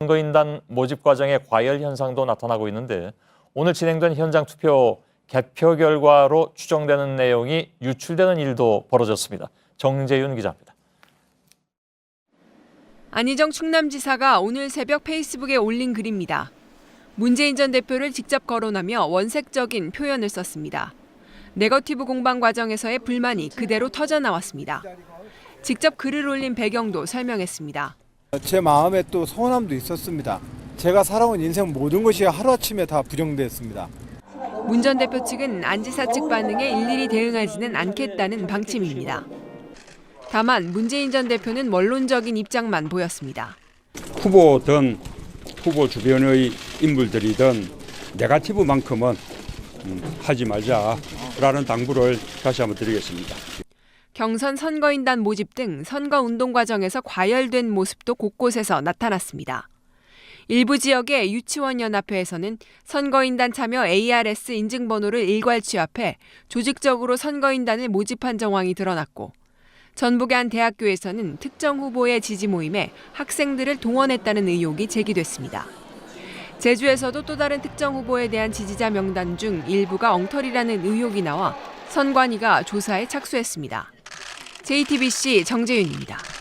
선거인단 모집 과정에 과열 현상도 나타나고 있는데 오늘 진행된 현장 투표 개표 결과로 추정되는 내용이 유출되는 일도 벌어졌습니다. 정재윤 기자입니다. 안희정 충남지사가 오늘 새벽 페이스북에 올린 글입니다. 문재인 전 대표를 직접 거론하며 원색적인 표현을 썼습니다. 네거티브 공방 과정에서의 불만이 그대로 터져 나왔습니다. 직접 글을 올린 배경도 설명했습니다. 제 마음에 또 서운함도 있었습니다. 제가 살아온 인생 모든 것이 하루아침에 다 부정됐습니다. 문 전 대표 측은 안 지사 측 반응에 일일이 대응하지는 않겠다는 방침입니다. 다만 문재인 전 대표는 원론적인 입장만 보였습니다. 후보든 후보 주변의 인물들이든 네가티브만큼은 음, 하지 말자라는 당부를 다시 한번 드리겠습니다. 경선 선거인단 모집 등 선거 운동 과정에서 과열된 모습도 곳곳에서 나타났습니다. 일부 지역의 유치원 연합회에서는 선거인단 참여 ARS 인증번호를 일괄 취합해 조직적으로 선거인단을 모집한 정황이 드러났고 전북의 한 대학교에서는 특정 후보의 지지 모임에 학생들을 동원했다는 의혹이 제기됐습니다. 제주에서도 또 다른 특정 후보에 대한 지지자 명단 중 일부가 엉터리라는 의혹이 나와 선관위가 조사에 착수했습니다. JTBC 정재윤입니다.